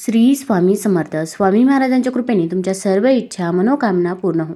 श्री स्वामी समर्थ. स्वामी महाराजांच्या कृपेने तुमच्या सर्व इच्छा मनोकामना पूर्ण हो.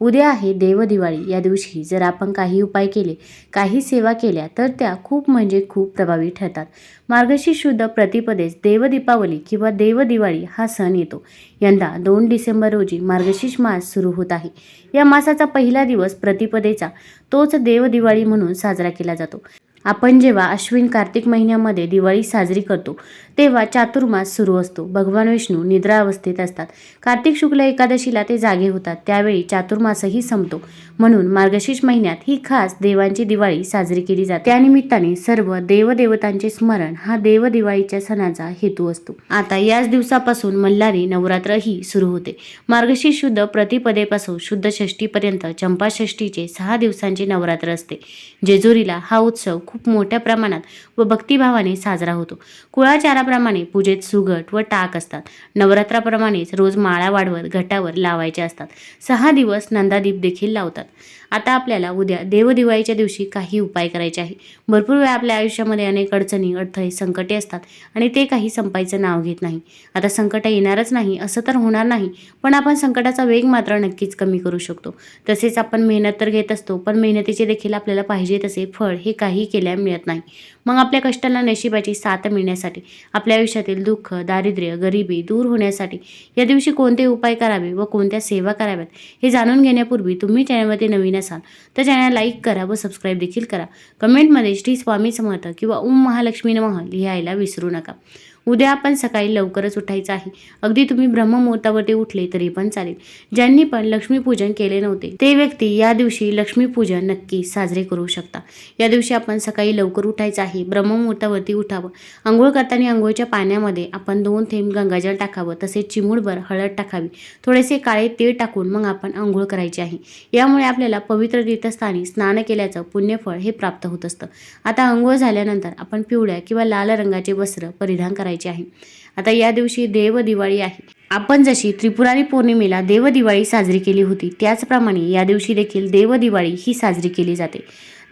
उद्या आहे देवदिवाळी या दिवशी जर आपण काही उपाय केले काही सेवा केल्या तर त्या खूप म्हणजे खूप प्रभावी ठरतात. मार्गशीर्ष शुद्ध प्रतिपदेस देवदीपावली किंवा देवदिवाळी हा सण येतो. यंदा दोन डिसेंबर रोजी मार्गशीर्ष मास सुरू होत आहे. या मासाचा पहिला दिवस प्रतिपदेचा. तोच देवदिवाळी म्हणून साजरा केला जातो. आपण जेव्हा अश्विन कार्तिक महिन्यामध्ये दिवाळी साजरी करतो तेव्हा चातुर्मास सुरू असतो. भगवान विष्णू निद्रा अवस्थेत असतात. कार्तिक शुक्ल एकादशीला ते जागे होतात. त्यावेळी चातुर्मासही संपतो. म्हणून मार्गशीर्ष महिन्यात ही खास देवांची दिवाळी साजरी केली जाते. त्यानिमित्ताने सर्व देवदेवतांचे स्मरण हा देवदिवाळीच्या सणाचा हेतू असतो. आता याच दिवसापासून मल्हारी नवरात्र ही सुरू होते. मार्गशीर्ष शुद्ध प्रतिपदेपासून शुद्ध षष्टीपर्यंत चंपाषष्टीचे सहा दिवसांचे नवरात्र असते. जेजुरीला हा उत्सव खूप खूप मोठ्या प्रमाणात व भक्तिभावाने साजरा होतो. कुळाचाराप्रमाणे पूजेत सुगट व टाक असतात. नवरात्राप्रमाणेच रोज माळा वाढवत घटावर लावायचे असतात. सहा दिवस नंदादीप देखील लावतात. आता आपल्याला उद्या देवदिवाळीच्या दिवशी काही उपाय करायचे आहे. भरपूर वेळा आपल्या आयुष्यामध्ये अनेक अडचणी अडथळे संकटे असतात आणि ते काही संपायचं नाव घेत नाही. आता संकट येणारच नाही असं तर होणार नाही पण आपण संकटाचा वेग मात्र नक्कीच कमी करू शकतो. तसेच आपण मेहनत तर घेत असतो पण मेहनतीचे देखील आपल्याला पाहिजे तसे फळ हे काही केले केल्या मिळत नाही. मग आपल्या कष्टाला नशिबाची साथ मिळण्यासाठी आपल्या आयुष्यातील दुःख दारिद्र्य गरिबी दूर होण्यासाठी या दिवशी कोणते उपाय करावे व कोणत्या सेवा कराव्यात हे जाणून घेण्यापूर्वी तुम्ही चॅनलमध्ये नवीन असाल तर चॅनल लाईक करा व सबस्क्राईब देखील करा. कमेंटमध्ये श्री स्वामी समर्थ किंवा ओम महालक्ष्मी नमः लिहायला विसरू नका. उद्या आपण सकाळी लवकरच उठायचं आहे. अगदी तुम्ही ब्रह्ममुहूर्तावरती उठले तरी पण चालेल. ज्यांनी पण लक्ष्मीपूजन केले नव्हते ते व्यक्ती या दिवशी लक्ष्मीपूजन नक्की साजरे करू शकता. या दिवशी आपण सकाळी लवकर उठायचं आहे. ब्रह्ममुहूर्तावरती उठावं. आंघोळ करताना आंघोळच्या पाण्यामध्ये आपण दोन थेंब गंगाजल टाकावं तसेच चिमूडभर हळद टाकावी. थोडेसे काळे तेल टाकून मग आपण आंघोळ करायची आहे. यामुळे आपल्याला पवित्र तीर्थस्थानी स्नान केल्याचं पुण्यफळ हे प्राप्त होत असतं. आता आंघोळ झाल्यानंतर आपण पिवळ्या किंवा लाल रंगाचे वस्त्र परिधान करायचे. आहे. आता या दिवशी देव दिवाळी आहे. आपण जशी त्रिपुरारी पौर्णिमेला देवदिवाळी साजरी केली होती त्याचप्रमाणे या दिवशी देखील देवदिवाळी ही साजरी केली जाते.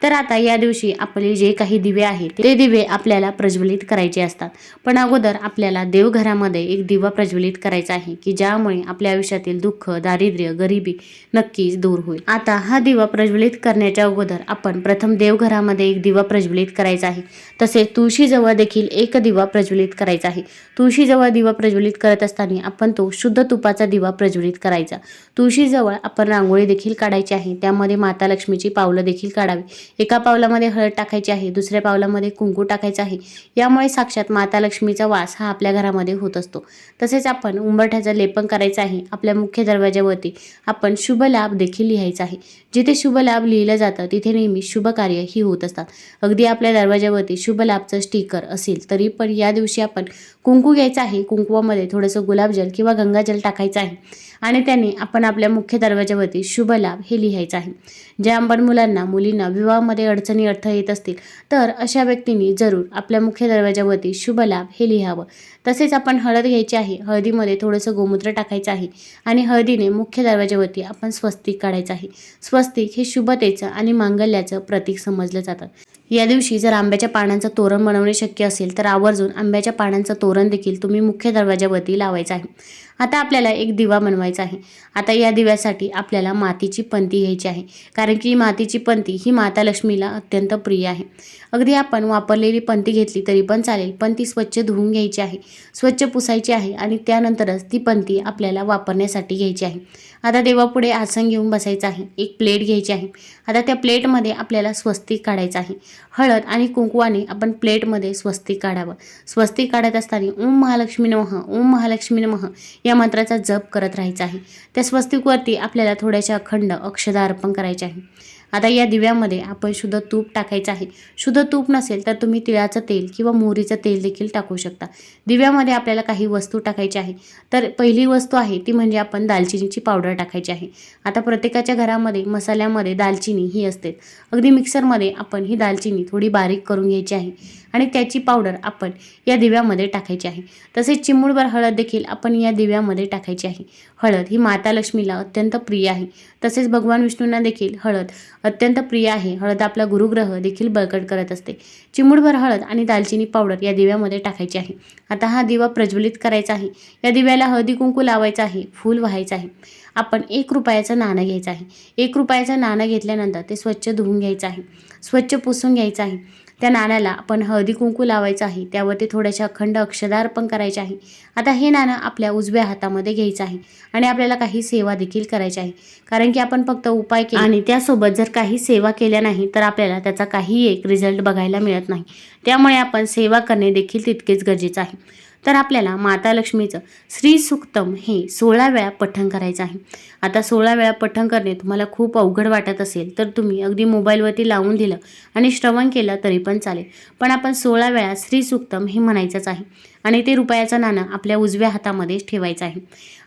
तर आता या दिवशी आपले जे काही दिवे आहेत ते दिवे आपल्याला प्रज्वलित करायचे असतात. पण अगोदर आपल्याला देवघरामध्ये एक दिवा प्रज्वलित करायचा आहे की ज्यामुळे आपल्या आयुष्यातील दुःख दारिद्र्य गरिबी नक्कीच दूर होईल. आता हा दिवा प्रज्वलित करण्याच्या अगोदर आपण प्रथम देवघरामध्ये एक दिवा प्रज्वलित करायचा आहे. तसेच तुळशीजवळ देखील एक दिवा प्रज्वलित करायचा आहे. तुळशीजवळ दिवा प्रज्वलित करत असताना आपण तो शुद्ध तुपाचा दिवा प्रज्वलित करायचा. तुळशीजवळ आपण रांगोळी देखील काढायची आहे. त्यामध्ये माता लक्ष्मीची पावलं देखील काढावी. एका पावलामध्ये हळद टाकायची आहे दुसऱ्या पावलामध्ये कुंकू टाकायचं आहे. यामुळे साक्षात माता लक्ष्मीचा वास हा आपल्या घरामध्ये होत असतो. तसेच आपण उंबरठ्याचं लेपन करायचं आहे आपल्या मुख्य दरवाज्यावरती आपण शुभ लाभ देखील लिहायचा आहे. जिथे शुभ लाभ लिहिलं जातं तिथे नेहमी शुभ कार्य ही होत असतात. अगदी आपल्या दरवाज्यावरती शुभ लाभचं स्टिकर असेल तरी पण या दिवशी आपण कुंकू घ्यायचं आहे. कुंकुवामध्ये थोडंसं गुलाबजल किंवा गंगाजल टाकायचं आहे. आणि त्याने आपण आपल्या मुख्य दरवाज्यावरती शुभ लाभ हे लिहायचं आहे. ज्या आपण मुलांना मुलींना विवाहामध्ये अडचणी अडथळे येत असतील तर अशा व्यक्तींनी जरूर आपल्या मुख्य दरवाजावरती शुभ लाभ हे लिहावं. तसेच आपण हळद घ्यायची आहे. हळदीमध्ये थोडंसं गोमूत्र टाकायचं आहे आणि हळदीने मुख्य दरवाजावरती आपण स्वस्तिक काढायचं आहे. स्वस्तिक हे शुभतेचं आणि मांगल्याचं प्रतीक समजलं जातं. या दिवशी जर आंब्याच्या पानांचं तोरण बनवणे शक्य असेल तर आवर्जून आंब्याच्या पानांचं तोरण देखील तुम्ही मुख्य दरवाज्यावरती लावायचं आहे. आता आपल्याला एक दिवा बनवायचा आहे. आता या दिव्यासाठी आपल्याला मातीची पंती घ्यायची आहे. कारण की मातीची पंती ही माता लक्ष्मीला अत्यंत प्रिय आहे. अगदी आपण वापरलेली पंती घेतली तरी पण चालेल. पण ती स्वच्छ धुवून घ्यायची आहे. स्वच्छ पुसायची आहे आणि त्यानंतरच ती पंती आपल्याला वापरण्यासाठी घ्यायची आहे. आता देवापुढे आसन घेऊन बसायचं आहे. एक प्लेट घ्यायची आहे. आता त्या प्लेटमध्ये आपल्याला स्वस्तिक काढायचं आहे. हळद आणि कुंकवाने आपण प्लेटमध्ये स्वस्तिक काढावं. स्वस्तिक काढत असताना ओम महालक्ष्मी नमः ओम महालक्ष्मी नमः या मंत्राचा जप करत राहायचा आहे. त्या स्वस्तिकवरती आपल्याला थोड्याशा अखंड अक्षदा अर्पण करायचे आहे आता या दिव्यामध्ये आपण शुद्ध तूप टाकायचं आहे. शुद्ध तूप नसेल तर तुम्ही तिळाचं तेल किंवा मोहरीचं तेल देखील टाकू शकता. दिव्यामध्ये आपल्याला काही वस्तू टाकायची आहे. तर पहिली वस्तू आहे ती म्हणजे आपण दालचिनीची पावडर टाकायची आहे. आता प्रत्येकाच्या घरामध्ये मसाल्यामध्ये दालचिनी ही असते. अगदी मिक्सरमध्ये आपण ही दालचिनी थोडी बारीक करून घ्यायची आहे. आणि त्याची पावडर आपण या दिव्यामध्ये टाकायची आहे. तसेच चिमूळभर हळद देखील आपण या दिव्यामध्ये टाकायची आहे. हळद ही माता लक्ष्मीला अत्यंत प्रिय आहे. तसेच भगवान विष्णूंना देखील हळद अत्यंत प्रिय आहे. हळद आपला गुरुग्रह देखील बळकट करत असते. चिमूळभर हळद आणि दालचिनी पावडर या दिव्यामध्ये टाकायची आहे. आता हा दिवा प्रज्वलित करायचा आहे. या दिव्याला हळदी कुंकू लावायचा आहे. फूल व्हायचं आहे. आपण एक रुपयाचं नाणं घ्यायचं आहे. एक रुपयाचं नाणं घेतल्यानंतर ते स्वच्छ धुवून घ्यायचं आहे. स्वच्छ पुसून घ्यायचं आहे. त्या नाण्याला आपण हळदी कुंकू लावायचं आहे. त्यावरती थोड्याशा अखंड अक्षदा अर्पण करायचे आहे. आता हे नाणं आपल्या उजव्या हातामध्ये घ्यायचं आहे आणि आपल्याला काही सेवा देखील करायची आहे. कारण की आपण फक्त उपाय केला. आणि त्यासोबत जर काही सेवा केल्या नाही तर आपल्याला त्याचा काही एक रिझल्ट बघायला मिळत नाही. त्यामुळे आपण सेवा करणे देखील तितकेच गरजेचं आहे. तर आपल्याला माता लक्ष्मीचं श्री सुक्तम हे सोळा वेळा पठण करायचं आहे. आता सोळा वेळा पठण करणे तुम्हाला खूप अवघड वाटत असेल तर तुम्ही अगदी मोबाईलवरती लावून दिलं आणि श्रवण केलं तरी पण चालेल. पण आपण सोळा वेळा श्री सुक्तम हे म्हणायचंच आहे. आणि ते रुपयाचं नाणं आपल्या उजव्या हातामध्येच ठेवायचं आहे.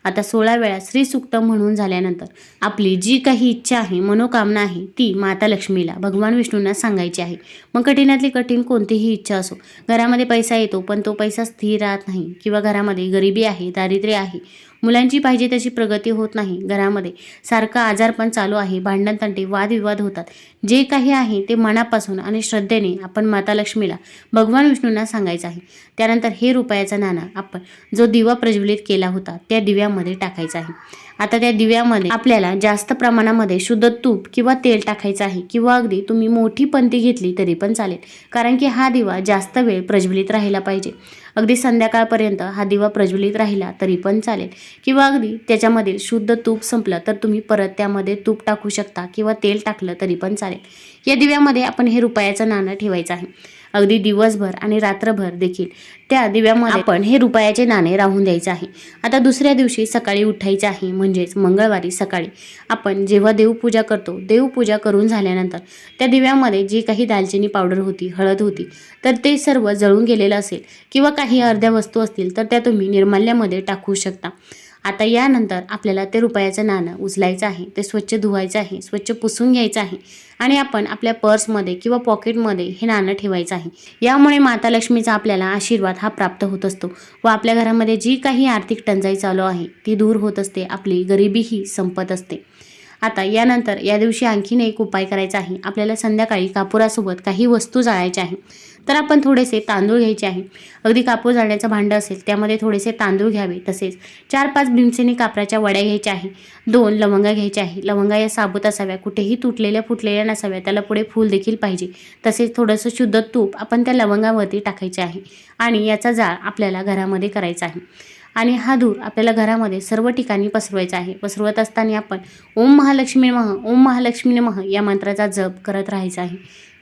आता सोळा वेळा श्रीसुक्त म्हणून झाल्यानंतर आपली जी काही इच्छा आहे मनोकामना आहे ती माता लक्ष्मीला भगवान विष्णूंना सांगायची आहे. मग कठीणातली कठीण कोणतीही इच्छा असो घरामध्ये पैसा येतो पण तो पैसा स्थिर राहत नाही किंवा घरामध्ये गरिबी आहे दारिद्र्य आहे मुलांची पाहिजे तशी प्रगती होत नाही घरामध्ये. सारखं आजारपण चालू आहे. भांडणतंटे वादविवाद होतात. जे काही आहे ते मनापासून आणि श्रद्धेने आपण माता लक्ष्मीला भगवान विष्णूंना सांगायचं आहे. त्यानंतर हे रुपयाचा नाणा आपण जो दिवा प्रज्वलित केला होता त्या दिव्यामध्ये टाकायचा आहे. आता त्या दिव्यामध्ये आपल्याला जास्त प्रमाणामध्ये शुद्ध तूप किंवा तेल टाकायचं आहे किंवा अगदी तुम्ही मोठी पंती घेतली तरी पण चालेल. कारण की हा दिवा जास्त वेळ प्रज्वलित राहिला पाहिजे. अगदी संध्याकाळपर्यंत हा दिवा प्रज्वलित राहिला तरी पण चालेल. किंवा अगदी त्याच्यामधील शुद्ध तूप संपलं तर तुम्ही परत त्यामध्ये तूप टाकू शकता किंवा तेल टाकलं तरी पण चालेल. या दिव्यामध्ये आपण हे रुपयाचं नाणं ठेवायचं आहे. अगदी दिवसभर आणि रात्रभर देखील त्या दिव्यामध्ये आपण हे रुपयाचे नाणे राहून द्यायचे आहे. आता दुसऱ्या दिवशी सकाळी उठायचे आहे म्हणजेच मंगळवारी सकाळी. आपण जेव्हा देवपूजा करतो देवपूजा करून झाल्यानंतर त्या दिव्यामध्ये जी काही दालचिनी पावडर होती हळद होती तर ते सर्व जळून गेलेलं असेल किंवा काही अर्ध्या वस्तू असतील तर त्या तुम्ही निर्माल्यामध्ये टाकू शकता. आता यानंतर आपल्याला ते रुपयाचं नाणं उचलायचं आहे ते स्वच्छ धुवायचं आहे स्वच्छ पुसून घ्यायचं आहे आणि आपण आपल्या पर्समध्ये किंवा पॉकेटमध्ये हे नाणं ठेवायचं आहे. यामुळे माता लक्ष्मीचा आपल्याला आशीर्वाद हा प्राप्त होत असतो व आपल्या घरामध्ये जी काही आर्थिक टंचाई चालू आहे ती दूर होत असते आपली गरिबीही संपत असते. आता यानंतर या दिवशी आणखीन एक उपाय करायचा आहे. आपल्याला संध्याकाळी कापुरासोबत काही वस्तू जाळायच्या आहे तर आपण थोडेसे तांदूळ घ्यायचे आहे. अगदी कापूर जाळण्याचं भांडं असेल त्यामध्ये थोडेसे तांदूळ घ्यावे. तसेच चार पाच भीमसेनी कापराच्या वड्या घ्यायच्या आहे. दोन लवंगा घ्यायच्या आहे. लवंगा या साबूत असाव्या. कुठेही तुटलेल्या फुटलेल्या नसाव्या. त्याला पुढे फूल देखील पाहिजे. तसेच थोडंसं शुद्ध तूप आपण त्या लवंगावरती टाकायचे आहे. आणि याचा जाळ आपल्याला घरामध्ये करायचा आहे. आणि हा धूर आपल्याला घरामध्ये सर्व ठिकाणी पसरवायचा आहे. पसरवत असताना आपण ओम महालक्ष्मी मह ओम महालक्ष्मी मह या मंत्राचा जप करत राहायचा आहे.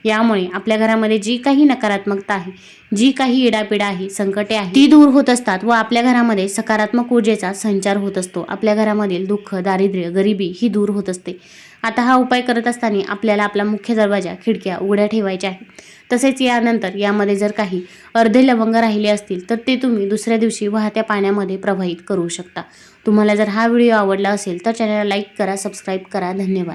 यामुळे आपल्या घरामध्ये जी काही नकारात्मकता आहे जी काही इडापिडा आहे संकटे आहे ती दूर होत असतात व आपल्या घरामध्ये सकारात्मक ऊर्जेचा संचार होत असतो. आपल्या घरामधील दुःख दारिद्र्य गरिबी ही दूर होत असते. आता हा उपाय करत असताना आपल्याला आपला मुख्य दरवाजा खिडक्या उघड्या ठेवायच्या आहे तसेच यानंतर यामध्ये जर काही अर्धे लवंग राहिले असतील तर ते तुम्ही दुसऱ्या दिवशी वाहत्या पाण्यामध्ये प्रवाहित करू शकता. तुम्हाला जर हा व्हिडिओ आवडला असेल तर चॅनलला लाईक करा सबस्क्राईब करा. धन्यवाद.